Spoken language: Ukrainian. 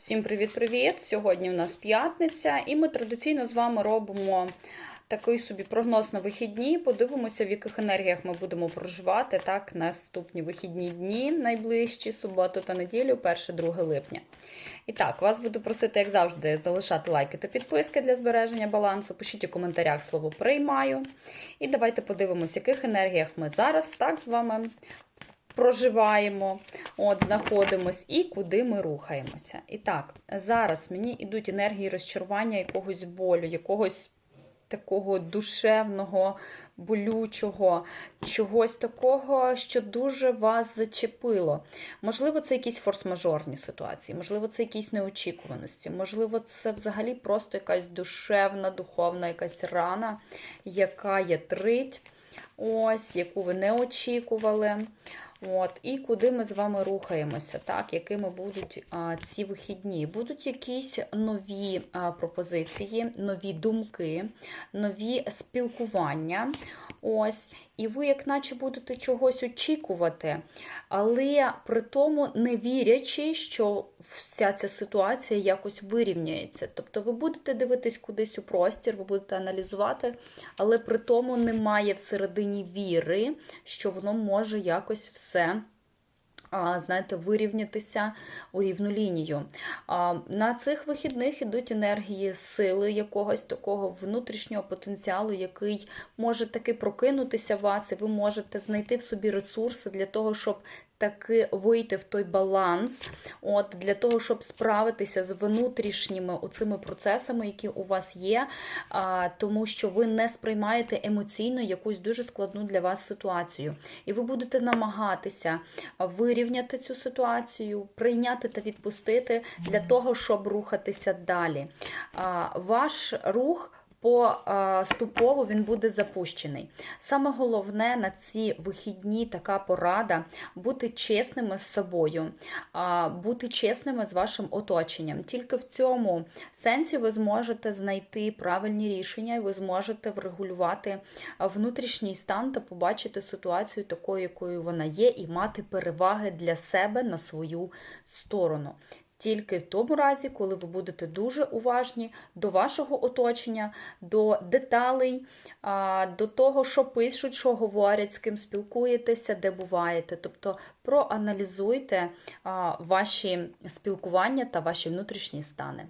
Всім привіт-привіт! Сьогодні у нас п'ятниця, і ми традиційно з вами робимо такий собі прогноз на вихідні. Подивимося, в яких енергіях ми будемо проживати так, наступні вихідні дні, найближчі суботу та неділю, 1-2 липня. І так, вас буду просити, як завжди, залишати лайки та підписки для збереження балансу. Пишіть у коментарях слово приймаю. І давайте подивимося, в яких енергіях ми зараз так з вами проживаємо, от, знаходимось і куди ми рухаємося. І так, зараз мені йдуть енергії розчарування якогось болю, якогось такого душевного, болючого, чогось такого, що дуже вас зачепило. Можливо, це якісь форс-мажорні ситуації, можливо, це якісь неочікуваності, можливо, це взагалі просто якась душевна, духовна якась рана, яка є трить, ось, яку ви не очікували. От, І куди ми з вами рухаємося, так, якими будуть а, ці вихідні? Будуть якісь нові а, пропозиції, нові думки, нові спілкування. Ось, І ви, як наче, будете чогось очікувати, але при тому не вірячи, що вся ця ситуація якось вирівняється. Тобто ви будете дивитись кудись у простір, ви будете аналізувати, але при тому немає всередині віри, що воно може якось все. Знаєте, вирівнятися у рівну лінію. На цих вихідних ідуть енергії сили якогось такого внутрішнього потенціалу, який може таки прокинутися в вас, і ви можете знайти в собі ресурси для того, щоб таки вийти в той баланс, от для того, щоб справитися з внутрішніми оцими процесами, які у вас є, а, тому що ви не сприймаєте емоційно якусь дуже складну для вас ситуацію. І ви будете намагатися вирівняти цю ситуацію, прийняти та відпустити для того, щоб рухатися далі. А, ваш рух поступово він буде запущений. Саме головне на ці вихідні така порада бути чесними з собою, бути чесними з вашим оточенням. Тільки в цьому сенсі ви зможете знайти правильні рішення, і ви зможете врегулювати внутрішній стан та побачити ситуацію такою, якою вона є, і мати переваги для себе на свою сторону тільки в тому разі, коли ви будете дуже уважні до вашого оточення, до деталей, до того, що пишуть, що говорять, з ким спілкуєтеся, де буваєте. Тобто проаналізуйте ваші спілкування та ваші внутрішні стани.